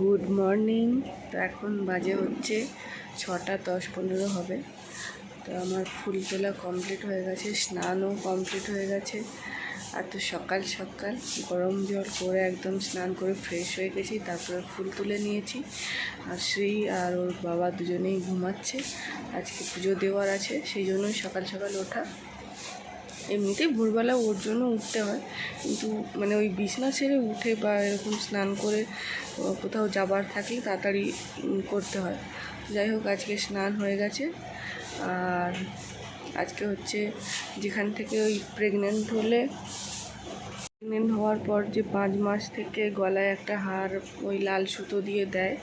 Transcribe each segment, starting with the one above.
Good morning. তো এখন বাজে হচ্ছে ছটা দশ পনেরো হবে। তো আমার ফুল তোলা কমপ্লিট হয়ে গেছে, স্নানও কমপ্লিট হয়ে গেছে। আর তো সকাল সকাল গরম জল করে একদম স্নান করে ফ্রেশ হয়ে গেছি, তারপরে ফুল তুলে নিয়েছি। আর শ্রী আর ওর বাবা দুজনেই ঘুমাচ্ছে। আজকে পুজো দেওয়ার আছে, সেই জন্যই সকাল সকাল ওঠা। এমনিতেই ভোরবেলা ওর জন্য উঠতে হয়। কিন্তু মানে ওই বিছনা ছেড়ে উঠে বা এরকম স্নান করে কোথাও যাবার থাকলে তাড়াতাড়ি করতে হয়। যাই হোক, আজকে স্নান হয়ে গেছে। আর আজকে হচ্ছে যেখান থেকে ওই প্রেগনেন্ট হলে প্রেগনেন্ট হওয়ার পর যে পাঁচ মাস থেকে গলায় একটা হার, ওই লাল সুতো দিয়ে দেয়।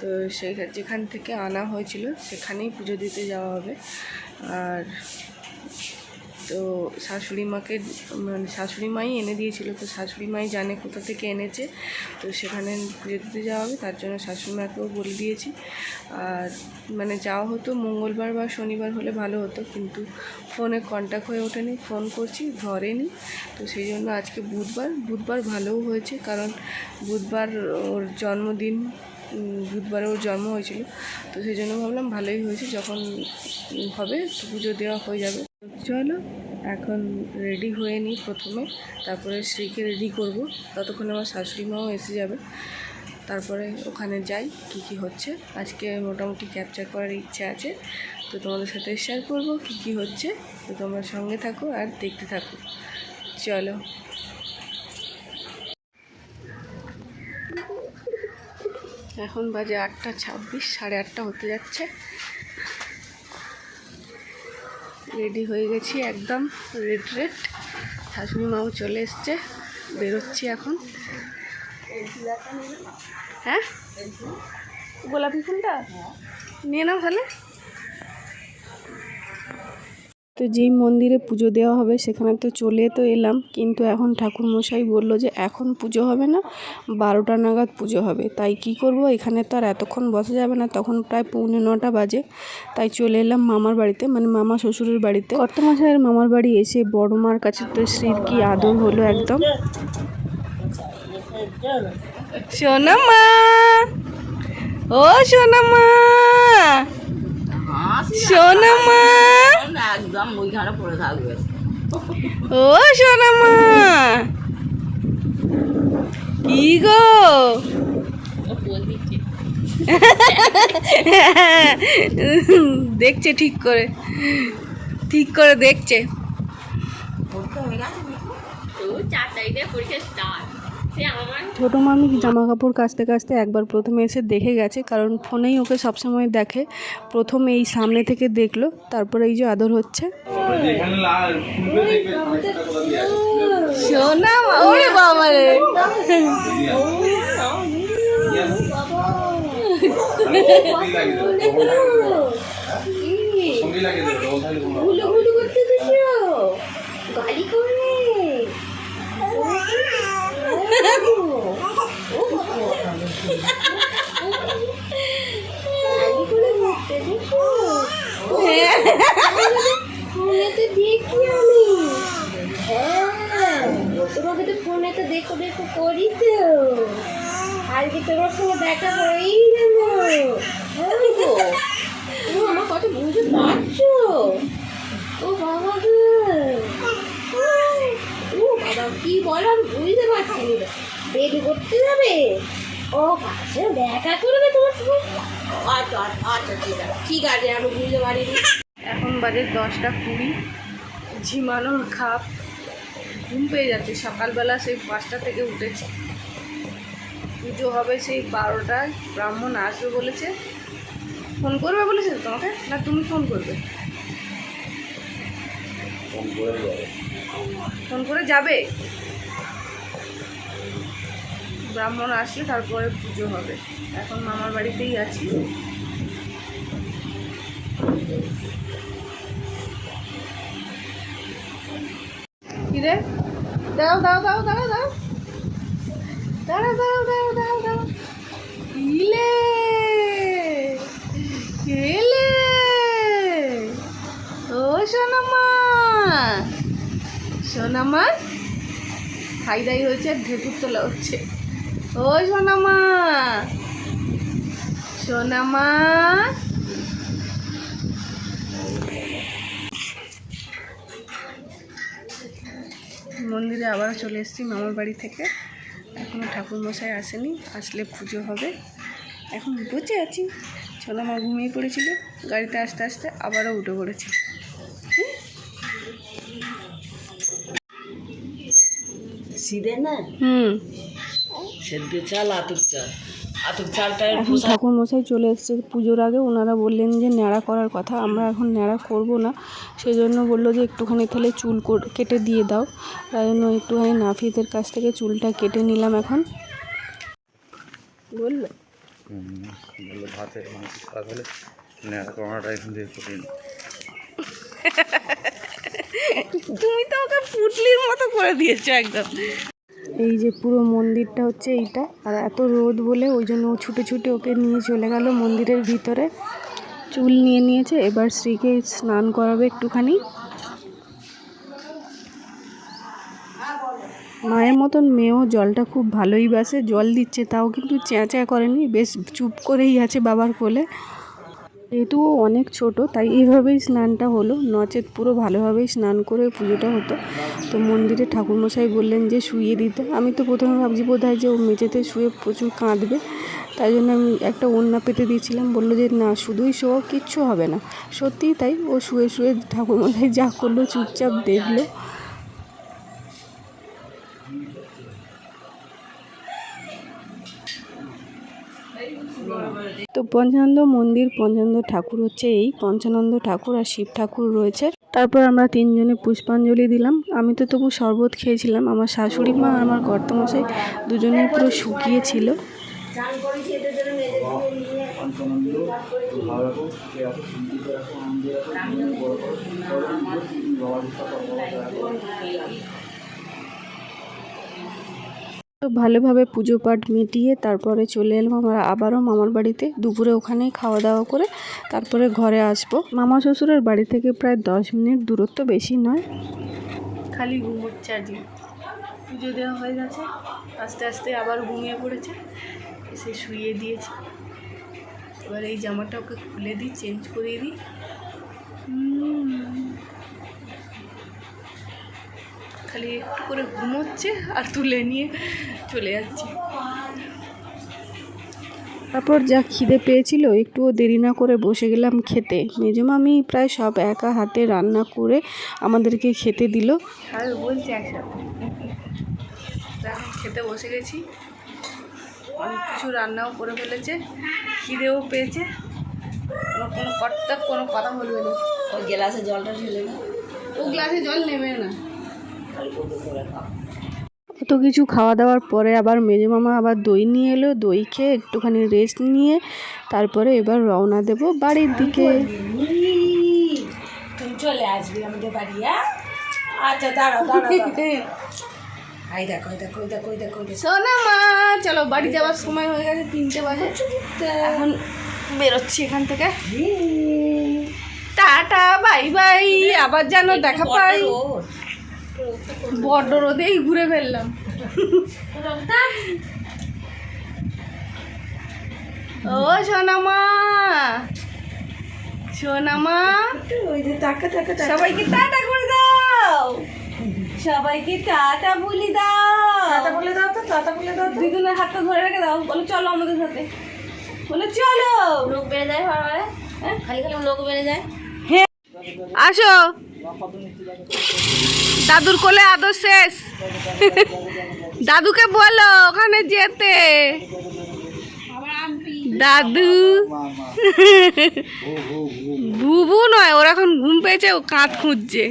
তো সেই যেখান থেকে আনা হয়েছিল, সেখানেই পুজো দিতে যাওয়া হবে। আর তো শাশুড়ি মাকে মানে শাশুড়ি মাই এনে দিয়েছিল, তো শাশুড়ি মাই জানে কোথা থেকে এনেছে, তো সেখানে পুজো দিতে যাওয়া হবে, তার জন্য শাশুড়ি মাকেও বলে দিয়েছি। আর মানে যাওয়া হতো মঙ্গলবার বা শনিবার হলে ভালো হতো, কিন্তু ফোনে কন্ট্যাক্ট হয়ে ওঠেনি ফোন করছি ধরেনি তো সেই জন্য আজকে বুধবার বুধবার ভালোও হয়েছে, কারণ বুধবার ওর জন্মদিন বুধবারে ওর জন্ম হয়েছিল, তো সেই জন্য ভাবলাম ভালোই হয়েছে, যখন হবে পুজো দেওয়া হয়ে যাবে। চলো, এখন রেডি হয়ে নিই প্রথমে। তারপরে শ্রীকে রেডি করব। ততক্ষণে আমার শাশুড়ি মাও এসে যাবে। তারপরে ওখানে যাই, কি কি হচ্ছে। আজকে মোটামুটি ক্যাপচার করার ইচ্ছে আছে। তো তোমাদের সাথে শেয়ার করব কি কি হচ্ছে। তো তোমরা সঙ্গে থাকো আর দেখতে থাকো। চলো। এখন বাজে আটটা ছাব্বিশ, সাড়ে আটটা হতে যাচ্ছে। রেডি হয়ে গেছি একদম রেড রেড। শাশুড়ি মাও চলে এসছে, বেরোচ্ছি এখন। হ্যাঁ? গোলাপি ফুলটা? নিয়ে নাও তাহলে। তো যেই মন্দিরে পুজো দেওয়া হবে সেখানে তো চলে তো এলাম, কিন্তু এখন ঠাকুরমশাই বলল যে এখন পুজো হবে না, বারোটা নাগাদ পুজো হবে। তাই কি করব? এখানে তো আর এতক্ষণ বসা যাবে না, তখন প্রায় পৌনে নটা বাজে। তাই চলে এলাম মামার বাড়িতে মানে মামা শ্বশুরের বাড়িতে। কর্তমশাইয়ের মামার বাড়ি এসে বড় মার কাছে তো শ্রীর কি আদর হলো একদম। সোনা মা ও সোনা মা সোনা মা একদম ওইখানে পড়ে থাকবে। ও সোনা মা কি গো? দেখছে ঠিক করে ঠিক করে দেখছে। পরীক্ষা স্টার্ট সে আমার ছোটো মামি জামা কাপড় কাচতে কাচতে একবার প্রথমে এসে দেখে গেছে কারণ ফোনেই ওকে সবসময় দেখে। প্রথমে এই সামনে থেকে দেখল তারপরে এই যে আদর হচ্ছে। গাড়ি করে তোমাকে তো ফোনেতে দেখো দেখো করি তো আজকে তোমার সঙ্গে দেখা করেই যাব হ্যাঁ তুমি আমার কথা বুঝতে পারছ ও, বাবা ও বাবা কি বলো আমি বুঝতে পারছি না। বেবি করতে যাবে? ও কাছে দেখা করবে তোমার সঙ্গে আচ্ছা আচ্ছা আচ্ছা ঠিক আছে। ঠিক আছে আমি বুঝতে পারিনি। এখন বাজে দশটা কুড়ি। ঝিমানোর খাপ। ঘুম পেয়ে যাচ্ছে। সকালবেলা সেই পাঁচটা থেকে উঠেছে। পুজো হবে সেই বারোটায়। ব্রাহ্মণ আসবে বলেছে। ফোন করবে বলেছে তোমাকে? না তুমি ফোন করবে? ফোন করে যাবে? ব্রাহ্মণ আসলে তারপরে পুজো হবে। এখন মামার বাড়িতেই আছি। কি রে দাও দাও দাও দাও দাও দাঁড়াও দাঁড়াও দাঁড়াও দাঁড়াও দাঁড়াও। ইলে! এলে! ও সোনামা! সোনামা? খাই দাই হয়েছে আর ঢেকুর তোলা হচ্ছে। ও সোনামা। সোনা মা মন্দিরে আবার চলে এসেছি মামার বাড়ি থেকে। এখনও ঠাকুর মশাই আসেনি আসলে পুজো হবে। এখন বসে আছি। ছোলা মা ঘুমিয়ে পড়েছিল গাড়িতে আস্তে আস্তে আবারও উঠে পড়েছে। সিধে না? হুম। সেদ্ধ চাল আতুক চাল। আতুক চালটা এখন ঠাকুর মশাই চলে এসেছে পুজোর আগে। ওনারা বললেন যে ন্যাড়া করার কথা। আমরা এখন ন্যাড়া করব না। সেই জন্য বলল যে একটুখানি তাহলে চুল কেটে দিয়ে দাও। তাই জন্য একটুখানি নাফিদের কাছ থেকে চুলটা কেটে নিলাম এখন। বলল? বলল ভাতের মাংস খাওয়া হলে নেড়া করাটা এখন দিয়ে কঠিন। তুমি তো ওকে পুটলির মতো করে দিয়েছ একদম। এই যে পুরো মন্দিরটা হচ্ছে এইটা। আর এত রোদ বলে ওই জন্য ও ছুটে ছুটে ওকে নিয়ে চলে গেল মন্দিরের ভিতরে। চুল নিয়ে নিয়েছে, এবার শ্রীকে স্নান করাবে একটুখানি। মায়ের মতন মেয়েও জলটা খুব ভালোই বাসে, জল দিচ্ছে, তাও কিন্তু চেঁচা করেনি, বেশ চুপ করেই আছে বাবার কোলে। যেহেতু অনেক ছোট, তাই এইভাবেই স্নানটা হলো। নচেত পুরো ভালোভাবেই স্নান করে পুজোটা হতো। তো মন্দিরে ঠাকুরমশাই বললেন যে শুয়ে দিতে। আমি তো প্রথমে ভাবছি বোধ হয় যে ও মেঝেতে শুয়ে প্রচুর কাঁদবে। তাই জন্য আমি একটা ওড়না পেতে দিয়েছিলাম। বলল যে না, শুধুই শো কিচ্ছু হবে না। সত্যিই তাই ও শুয়ে শুয়ে ঠাকুরমশাই যা করল, চুপচাপ দেখল। তো পঞ্চানন্দ মন্দির, পঞ্চানন্দ ঠাকুর হচ্ছে এই। পঞ্চানন্দ ঠাকুর আর শিব ঠাকুর রয়েছে। তারপর আমরা তিনজনে পুষ্পাঞ্জলি দিলাম। আমি তো তবু শরবত খেয়েছিলাম। আমার শাশুড়ি মা আর আমার কর্তামশাই দুজনেই পুরো শুকিয়ে ছিল। তো ভালোভাবে পুজো পাঠ মিটিয়ে তারপরে চলে এলাম আমরা আবারও মামার বাড়িতে। দুপুরে ওখানেই খাওয়া দাওয়া করে তারপরে ঘরে আসব। মামা শ্বশুরের বাড়ি থেকে প্রায় দশ মিনিট দূরত্ব বেশি নয়। খালি ঘুমোচ্ছে আজকে পুজো দেওয়া হয়ে গেছে, আস্তে আস্তে আবার ঘুমিয়ে পড়েছে, এসে শুইয়ে দিয়েছে। এবার এই জামাটা ওকে খুলে দিই, চেঞ্জ করিয়ে দিই হুম। খালি একটু করে ঘুমোচ্ছে আর তুলে নিয়ে চলে যাচ্ছে। তারপর যা খিদে পেয়েছিল একটুও দেরি না করে বসে গেলাম খেতে। মেজমামি প্রায় সব একা হাতে রান্না করে আমাদেরকে খেতে দিল। আর বলছি একসাথে। খেতে বসে গেছি। অনেক কিছু রান্নাও করে ফেলেছে খিদেও পেয়েছে। আমার কোনো কর্তা কোনো কথা বলবে না। ওই গ্লাসে জলটা ঢেলে না ও গ্লাসে জল নেবে না। অত কিছু খাওয়া দাওয়ার পরে আবার মেজো মামা আবার দই নিয়ে এলো দই খেয়ে একটুখানি রেস্ট নিয়ে তারপরে এবার রওনা দেব বাড়ির দিকে। চলে আসবি আমাদের বাড়ি হ্যাঁ? আচ্ছা দাঁড়াও। সোনা মা চলো বাড়ি যাওয়ার সময় হয়ে গেছে তিনটে বাজে। এখন বেরোচ্ছি এখান থেকে। টাটা বাই বাই আবার যেন দেখা পাই। বড্ড রোদেই ঘুরে ফেললাম। ও সোনামা। সোনামা। ওই যে টাকা টাকা টাকা সবাইকে টাটা করে দাও। সবাইকে টাটা বলি দাও। টাটা বলে দাও তো টাটা বলে দাও দুজনের হাতটা ধরে রেখে দাও। বলো চলো আমাদের সাথে। বলো চলো। লোক বেড়ে যায় হ্যাঁ? খালি খালি লোক বেড়ে যায়। আসো। দাদুর কোলে আদর শেষ। দাদুকে বলো ওখানে যেতে। দাদু। বুবু নয় ওর এখন ঘুম পেয়েছে ও কাঁধ খুঁজছে।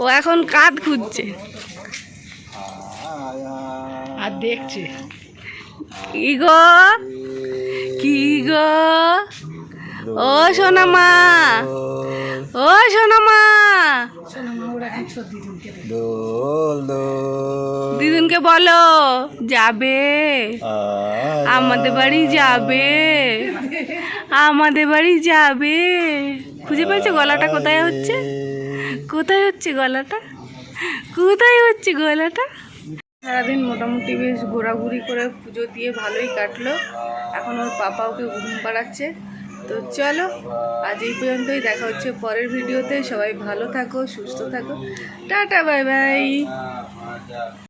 ও এখন কাঁধ খুঁজছে। আর দেখছে। কি গো? কি গো? ও সোনামা। ও সোনামা। দিদুনকে বলো যাবে। আমাদের বাড়ি যাবে। আমাদের বাড়ি যাবে। খুঁজে পেয়েছ গলাটা? কোথায় হচ্ছে? কোথায় হচ্ছে গলাটা? কোথায় হচ্ছে গলাটা? সারাদিন মোটামুটি বেশ ঘোরাঘুরি করে পুজো দিয়ে ভালোই কাটলো। এখন ওর পাপা ওকে ঘুম পাড়াচ্ছে। তো চলো, আজ এই পর্যন্তই দেখা হচ্ছে পরের ভিডিওতে। সবাই ভালো থাকো, সুস্থ থাকো। Tata, bye bye.